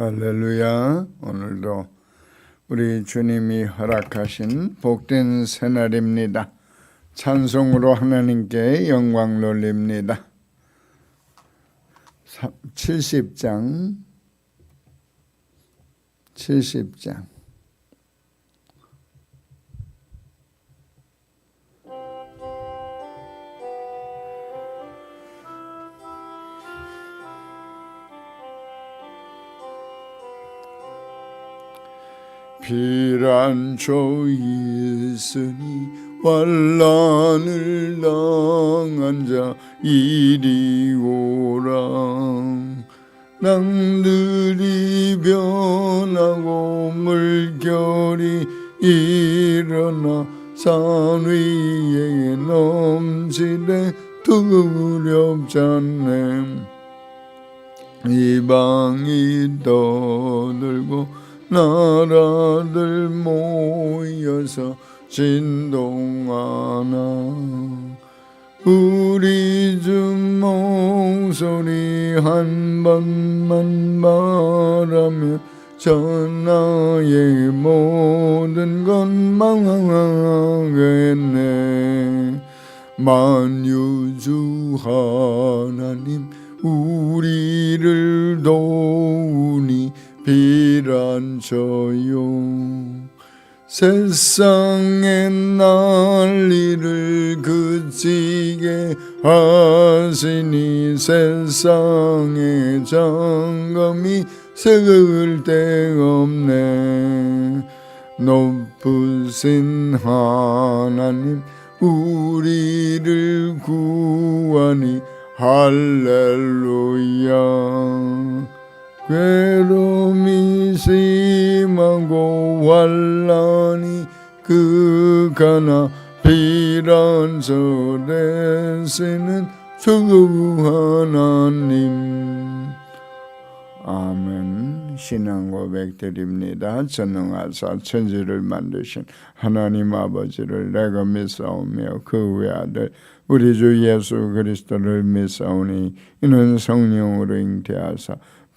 할렐루야. 오늘도 우리 주님이 허락하신 복된 새날입니다. 찬송으로 하나님께 영광 돌립니다. 70장 70장 비란초 있으니 환란을 당한 자 이리 오라. 낭들이 변하고 물결이 일어나 산 위에 넘치네 두렵잖네. 이방이 떠들고 나라들 모여서 진동하나. 우리 주 목소리 한 번만 말하면 전나의 모든 건 망하겠네. 만유주 하나님 우리를 도우니 비란쳐요. 세상의 난리를 그치게 하시니 세상의 장검이 쓸데없네. 높으신 하나님 우리를 구하니 할렐루야 괴로움이 심하고 환란이 그가나 비란설에서는 주 하나님. 아멘. 신앙 고백 드립니다. 전능하사 천지를 만드신 하나님 아버지를 내가 믿사오며 그 외 아들 우리 주 예수 그리스도를 믿사오니 이는 성령으로 잉태하사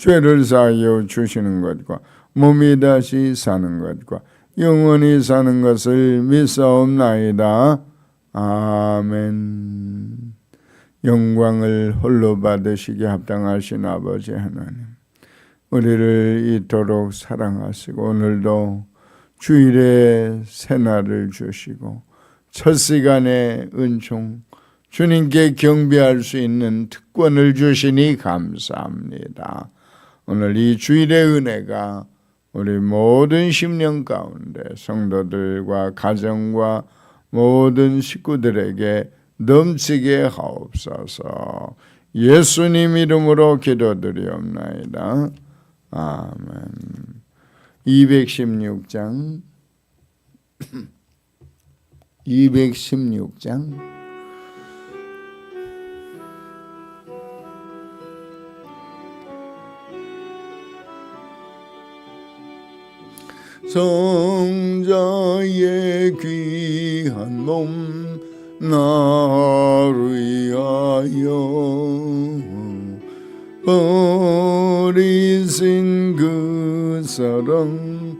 죄를 사하여 주시는 것과 몸이 다시 사는 것과 영원히 사는 것을 믿사옵나이다. 아멘. 영광을 홀로 받으시기 합당하신 아버지 하나님. 우리를 이토록 사랑하시고 오늘도 주일에 새날을 주시고 첫 시간에 은총 주님께 경배할 수 있는 특권을 주시니 감사합니다. 오늘 이 주일의 은혜가 우리 모든 심령 가운데 성도들과 가정과 모든 식구들에게 넘치게 하옵소서. 예수님 이름으로 기도드리옵나이다. 아멘. 216장 216장 성자의 귀한 몸 나를 위하여 버리신 그 사랑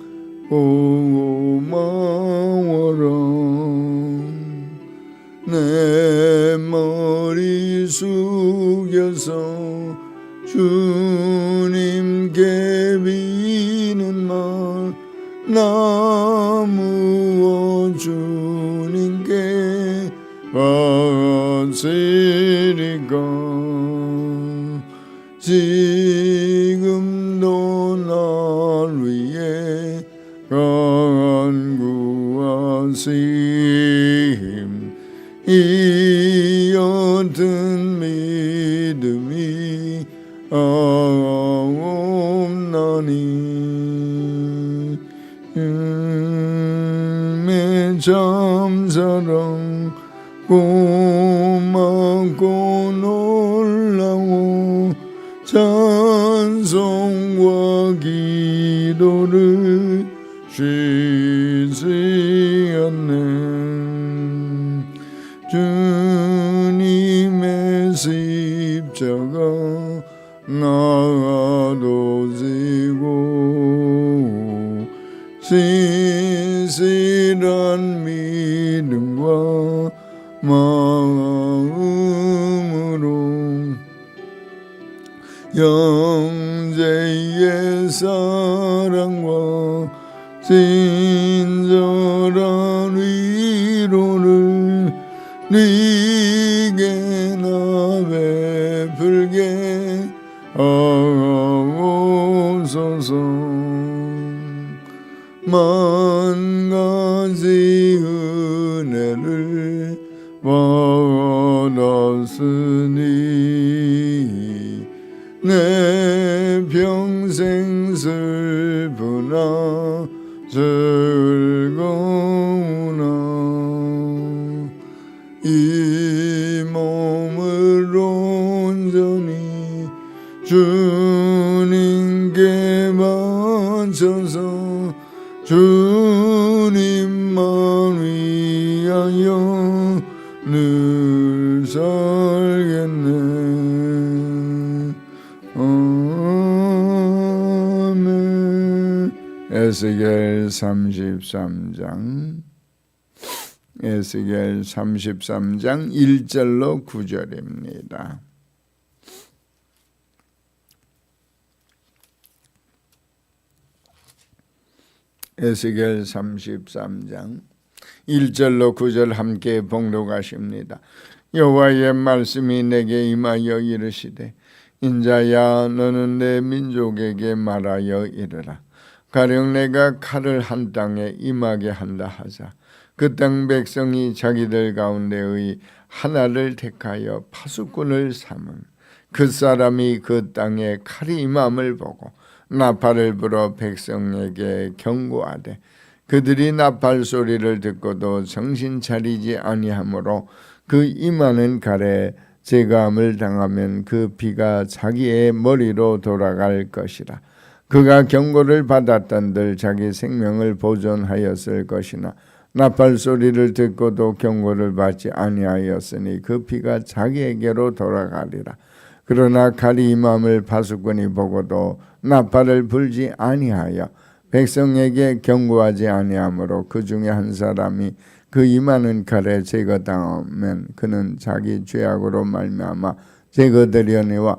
고마워라. 내 머리 숙여서 주님께 나무어 주님께 바치리까. 지금도 날 위해 간구하심 이어든 믿음이 없나니 참 사랑 고맙고 놀라워 찬송과 기도를 쉬지 않는 주님의 십자가 나도 지고 신 마음으로 영제의 사랑과 친절한 위로를 네 에스겔 33장 에스겔 33장 1절로 9절입니다. 에스겔 33장 1절로 9절 함께 봉독하십니다. 여호와의 말씀이 내게 임하여 이르시되 인자야 너는 내 민족에게 말하여 이르라 가령 내가 칼을 한 땅에 임하게 한다 하자. 그 땅 백성이 자기들 가운데의 하나를 택하여 파수꾼을 삼은 그 사람이 그 땅에 칼이 임함을 보고 나팔을 불어 백성에게 경고하되 그들이 나팔 소리를 듣고도 정신 차리지 아니하므로 그 임하는 칼에 제감을 당하면 그 피가 자기의 머리로 돌아갈 것이라 그가 경고를 받았던들 자기 생명을 보존하였을 것이나 나팔 소리를 듣고도 경고를 받지 아니하였으니 그 피가 자기에게로 돌아가리라. 그러나 칼이 임함을 파수꾼이 보고도 나팔을 불지 아니하여 백성에게 경고하지 아니하므로 그 중에 한 사람이 그 임하는 칼에 제거당하면 그는 자기 죄악으로 말미암아 제거되려니와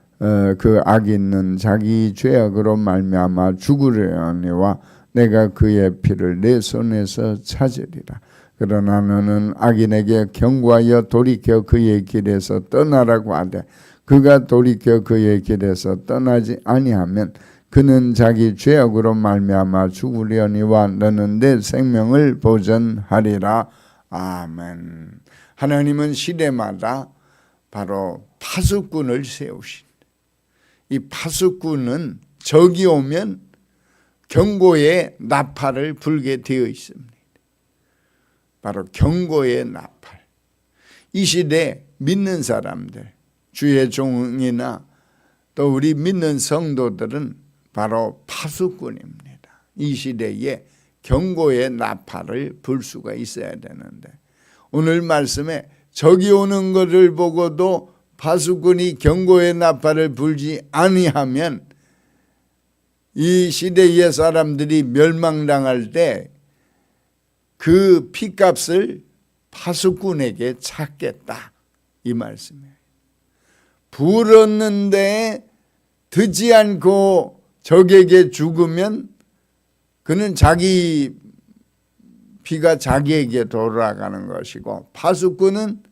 그 악인은 자기 죄악으로 말미암아 죽으려니와 내가 그의 피를 내 손에서 찾으리라. 그러나 너는 악인에게 경고하여 돌이켜 그의 길에서 떠나라고 하되 그가 돌이켜 그의 길에서 떠나지 아니하면 그는 자기 죄악으로 말미암아 죽으려니와 너는 내 생명을 보전하리라. 아멘. 하나님은 시대마다 바로 파수꾼을 세우신 이 파수꾼은 적이 오면 경고의 나팔을 불게 되어 있습니다. 바로 경고의 나팔. 이 시대 믿는 사람들, 주의 종이나 또 우리 믿는 성도들은 바로 파수꾼입니다. 이 시대에 경고의 나팔을 불 수가 있어야 되는데 오늘 말씀에 적이 오는 것을 보고도 파수꾼이 경고의 나팔을 불지 아니하면 이 시대의 사람들이 멸망당할 때 그 피값을 파수꾼에게 찾겠다 이 말씀이에요. 불었는데 듣지 않고 적에게 죽으면 그는 자기 피가 자기에게 돌아가는 것이고 파수꾼은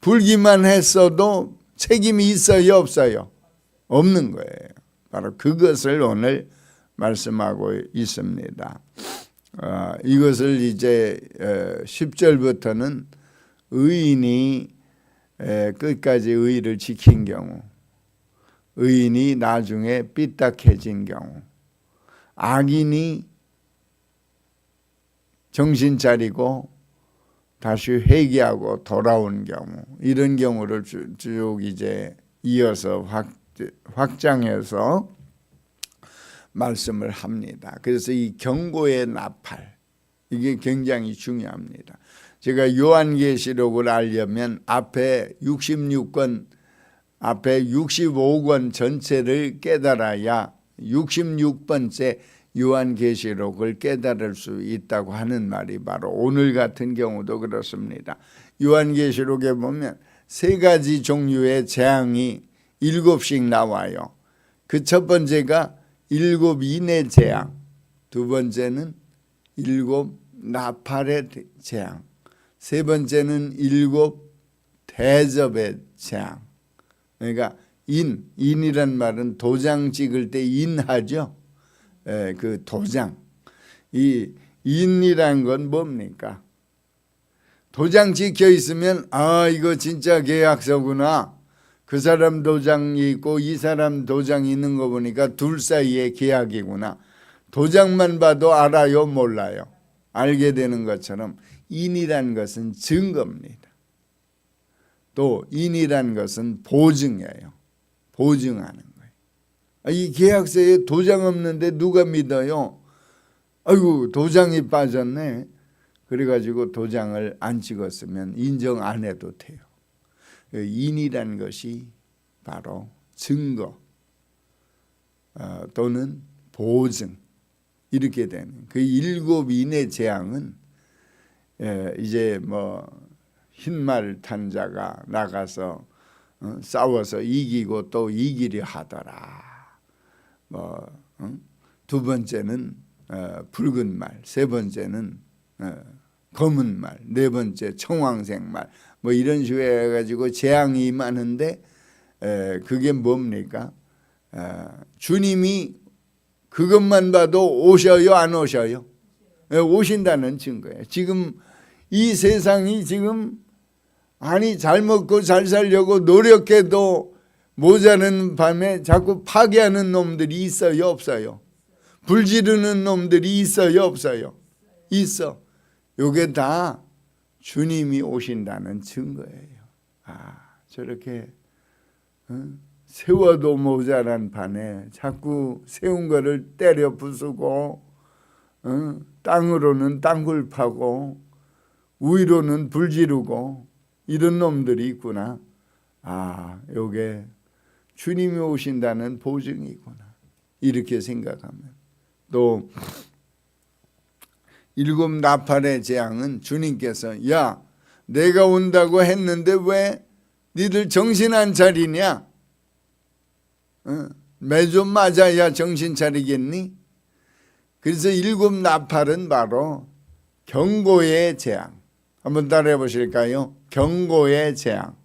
불기만 했어도 책임이 있어요 없어요? 없는 거예요. 바로 그것을 오늘 말씀하고 있습니다. 어, 이것을 이제 어, 10절부터는 의인이 에, 끝까지 의를 지킨 경우 의인이 나중에 삐딱해진 경우 악인이 정신 차리고 다시 회개하고 돌아온 경우 이런 경우를 쭉, 쭉 이제 이어서 확, 확장해서 말씀을 합니다. 그래서 이 경고의 나팔 이게 굉장히 중요합니다. 제가 요한계시록을 알려면 앞에 66권 앞에 65권 전체를 깨달아야 66번째 요한계시록을 깨달을 수 있다고 하는 말이 바로 오늘 같은 경우도 그렇습니다. 요한계시록에 보면 세 가지 종류의 재앙이 일곱씩 나와요. 그 첫 번째가 일곱 인의 재앙, 두 번째는 일곱 나팔의 재앙, 세 번째는 일곱 대접의 재앙. 그러니까 인, 인이란 말은 도장 찍을 때 인하죠. 에, 그 도장. 이 인이란 건 뭡니까? 도장 찍혀 있으면 아 이거 진짜 계약서구나. 그 사람 도장이 있고 이 사람 도장이 있는 거 보니까 둘 사이의 계약이구나. 도장만 봐도 알아요, 몰라요. 알게 되는 것처럼 인이란 것은 증거입니다. 또 인이란 것은 보증이에요. 보증하는 이 계약서에 도장 없는데 누가 믿어요? 아이고 도장이 빠졌네. 그래가지고 도장을 안 찍었으면 인정 안 해도 돼요. 그 인이란 것이 바로 증거 어, 또는 보증 이렇게 되는 그 일곱 인의 재앙은 예, 이제 뭐 흰말 탄 자가 나가서 어, 싸워서 이기고 또 이기려 하더라. 뭐두 번째는 어, 붉은 말, 세 번째는 어, 검은 말, 네 번째 청황색 말, 뭐 이런 식으로 해가지고 재앙이 많은데 에, 그게 뭡니까? 어, 주님이 그것만 봐도 오셔요, 안 오셔요? 예, 오신다는 증거예요. 지금 이 세상이 지금 아니 잘 먹고 잘 살려고 노력해도 모자는 밤에 자꾸 파괴하는 놈들이 있어요, 없어요? 불 지르는 놈들이 있어요, 없어요? 있어. 요게 다 주님이 오신다는 증거예요. 아, 저렇게 어? 세워도 모자란 판에 자꾸 세운 거를 때려 부수고 어? 땅으로는 땅굴 파고 위로는 불 지르고 이런 놈들이 있구나. 아, 요게 주님이 오신다는 보증이구나. 이렇게 생각하면 또 일곱 나팔의 재앙은 주님께서 야 내가 온다고 했는데 왜 니들 정신 안 차리냐? 어? 매좀 맞아야 정신 차리겠니? 그래서 일곱 나팔은 바로 경고의 재앙. 한번 따라해 보실까요? 경고의 재앙.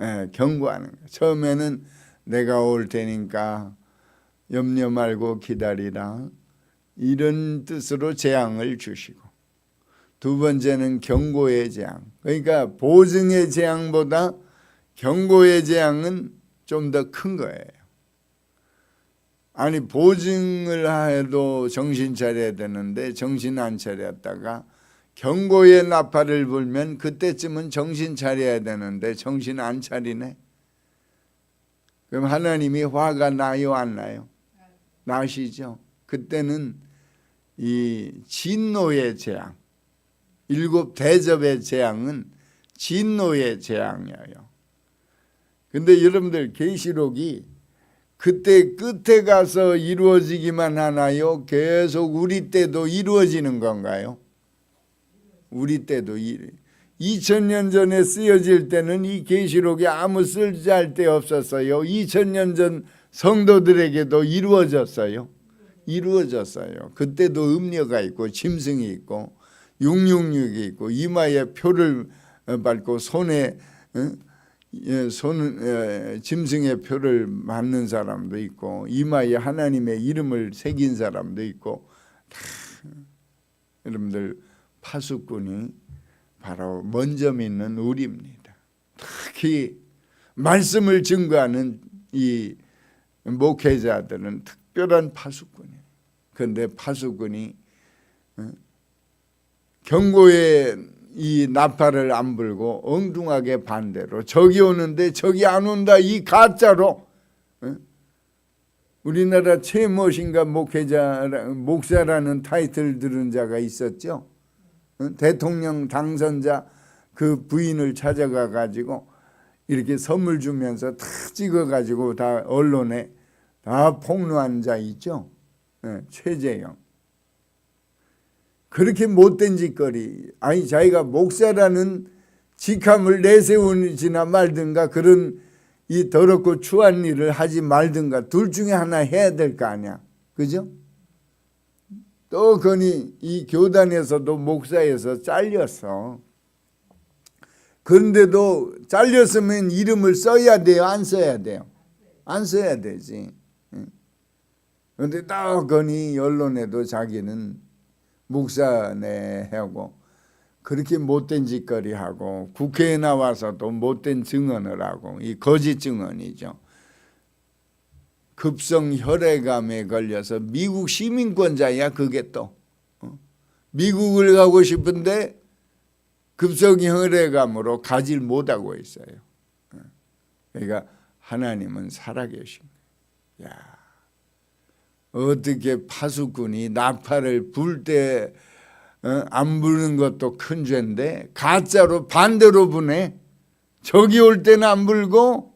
예, 경고하는 거. 처음에는 내가 올 테니까 염려 말고 기다리라. 이런 뜻으로 재앙을 주시고 두 번째는 경고의 재앙. 그러니까 보증의 재앙보다 경고의 재앙은 좀 더 큰 거예요. 아니 보증을 해도 정신 차려야 되는데 정신 안 차렸다가 경고의 나팔을 불면 그때쯤은 정신 차려야 되는데 정신 안 차리네. 그럼 하나님이 화가 나요 안 나요? 나시죠. 그때는 이 진노의 재앙, 일곱 대접의 재앙은 진노의 재앙이에요. 근데 여러분들 계시록이 그때 끝에 가서 이루어지기만 하나요? 계속 우리 때도 이루어지는 건가요? 우리 때도 2000년 전에 쓰여질 때는 이 계시록이 아무 쓸데할 데 없었어요. 2000년 전 성도들에게도 이루어졌어요. 이루어졌어요. 그때도 음녀가 있고 짐승이 있고 666이 있고 이마에 표를 어, 밟고 손에 어? 예, 손 예, 짐승의 표를 맞는 사람도 있고 이마에 하나님의 이름을 새긴 사람도 있고 다 여러분들 파수꾼이 바로 먼저 믿는 우리입니다. 특히 말씀을 증거하는 이 목회자들은 특별한 파수꾼이에요. 그런데 파수꾼이 어, 경고에 이 나팔을 안 불고 엉뚱하게 반대로 저기 오는데 저기 안 온다 이 가짜로 어? 우리나라 최무엇인가 목회자 목사라는 타이틀 들은 자가 있었죠. 어? 대통령 당선자 그 부인을 찾아가 가지고 이렇게 선물 주면서 다 찍어 가지고 다 언론에 다 폭로한 자 있죠. 예, 최재형. 그렇게 못된 짓거리 아니 자기가 목사라는 직함을 내세우지나 말든가 그런 이 더럽고 추한 일을 하지 말든가 둘 중에 하나 해야 될 거 아니야 그죠? 또 거니 이 교단에서도 목사에서 잘렸어 그런데도 잘렸으면 이름을 써야 돼요? 안 써야 돼요? 안 써야 되지. 그런데 또 거니 언론에도 자기는 목사네 하고 그렇게 못된 짓거리 하고 국회에 나와서도 못된 증언을 하고 이 거짓 증언이죠. 급성 혈액암에 걸려서 미국 시민권자야 그게 또 어? 미국을 가고 싶은데 급성 혈액암으로 가질 못하고 있어요. 어. 그러니까 하나님은 살아계신 거예요. 야. 어떻게 파수꾼이 나팔을 불때안 부는 것도 큰 죄인데 가짜로 반대로 부네. 저기 올 때는 안 불고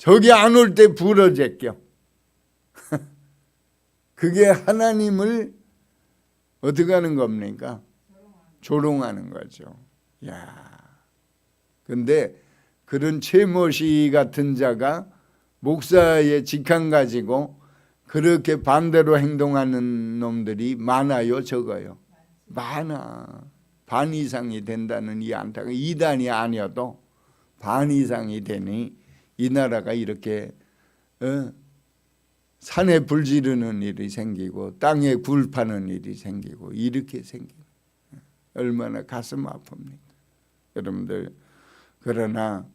저기 안 올 때 불어 제껴. 그게 하나님을 어떻게 하는 겁니까? 조롱하는 거죠. 야. 근데 그런 최모시 같은 자가 목사의 직함 가지고 그렇게 반대로 행동하는 놈들이 많아요, 적어요? 많아. 반 이상이 된다는 이 안타가 이단이 아니어도 반 이상이 되니 이 나라가 이렇게 어, 산에 불 지르는 일이 생기고 땅에 굴 파는 일이 생기고 이렇게 생기고 얼마나 가슴 아픕니까? 여러분들 그러나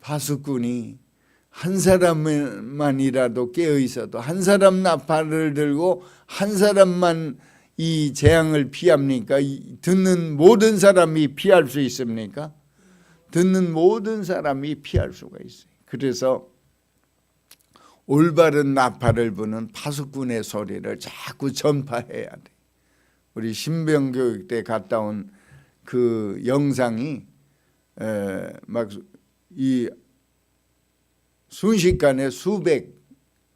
파수꾼이 한 사람만이라도 깨어 있어도 한 사람 나팔을 들고 한 사람만 이 재앙을 피합니까? 듣는 모든 사람이 피할 수 있습니까? 듣는 모든 사람이 피할 수가 있어요. 그래서 올바른 나팔을 부는 파수꾼의 소리를 자꾸 전파해야 돼. 우리 신병 교육 때 갔다 온 그 영상이 막 이 순식간에 수백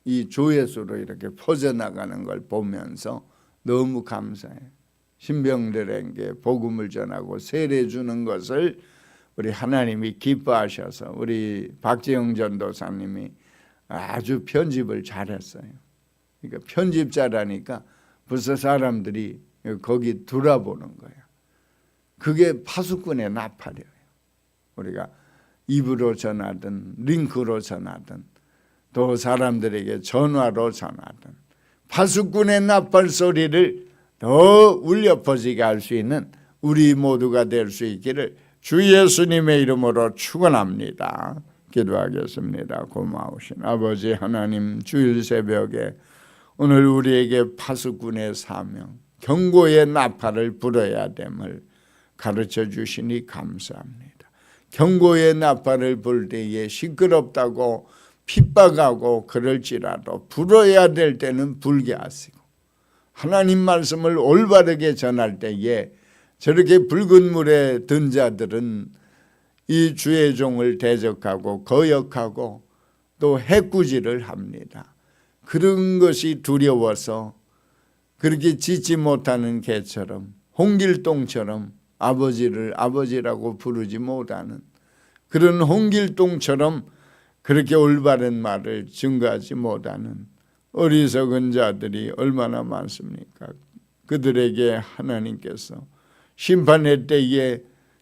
이 조회수로 이렇게 퍼져나가는 걸 보면서 너무 감사해. 신병들에게 복음을 전하고 세례 주는 것을 우리 하나님이 기뻐하셔서 우리 박재영 전도사님이 아주 편집을 잘했어요. 그러니까 편집자라니까 벌써 사람들이 거기 돌아보는 거예요. 그게 파수꾼의 나팔이에요. 우리가 입으로 전하든 링크로 전하든 또 사람들에게 전화로 전하든 파수꾼의 나팔 소리를 더 울려 퍼지게 할 수 있는 우리 모두가 될 수 있기를 주 예수님의 이름으로 축원합니다. 기도하겠습니다. 고마우신 아버지 하나님 주일 새벽에 오늘 우리에게 파수꾼의 사명 경고의 나팔을 불어야 됨을 가르쳐 주시니 감사합니다. 경고의 나팔을 불 때에 시끄럽다고 핍박하고 그럴지라도 불어야 될 때는 불게 하시고 하나님 말씀을 올바르게 전할 때에 저렇게 붉은 물에 든 자들은 이 주의 종을 대적하고 거역하고 또 해꾸지를 합니다. 그런 것이 두려워서 그렇게 짓지 못하는 개처럼 홍길동처럼 아버지를 아버지라고 부르지 못하는 그런 홍길동처럼 그렇게 올바른 말을 증거하지 못하는 어리석은 자들이 얼마나 많습니까? 그들에게 하나님께서 심판의 때에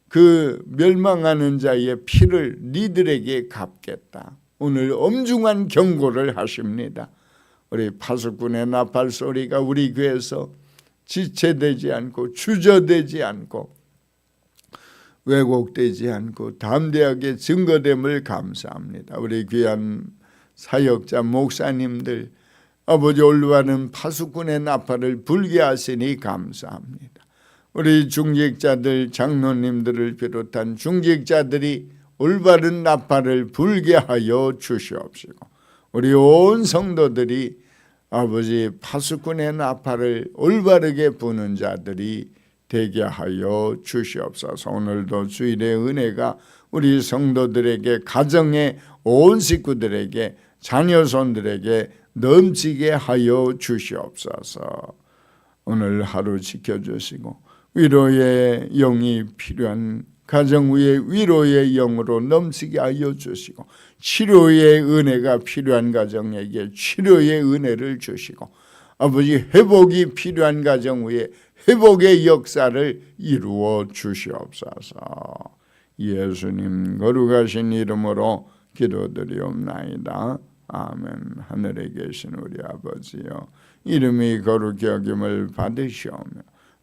그 멸망하는 자의 피를 니들에게 갚겠다. 오늘 엄중한 경고를 하십니다. 우리 파수꾼의 나팔 소리가 우리 교회에서 지체되지 않고 주저되지 않고 왜곡되지 않고 담대하게 증거됨을 감사합니다. 우리 귀한 사역자 목사님들 아버지 올바른 파수꾼의 나팔을 불게 하시니 감사합니다. 우리 중직자들 장로님들을 비롯한 중직자들이 올바른 나팔을 불게 하여 주시옵시고 우리 온 성도들이 아버지 파수꾼의 나팔을 올바르게 부는 자들이 되게 하여 주시옵소서. 오늘도 주일의 은혜가 우리 성도들에게 가정의 온 식구들에게 자녀손들에게 넘치게 하여 주시옵소서. 오늘 하루 지켜주시고 위로의 영이 필요한 가정 위에 위로의 영으로 넘치게 하여 주시고 치료의 은혜가 필요한 가정에게 치료의 은혜를 주시고 아버지 회복이 필요한 가정 위에 회복의 역사를 이루어 주시옵소서. 예수님 거룩하신 이름으로 기도드리옵나이다. 아멘. 하늘에 계신 우리 아버지여 이름이 거룩히 여김을 받으시오며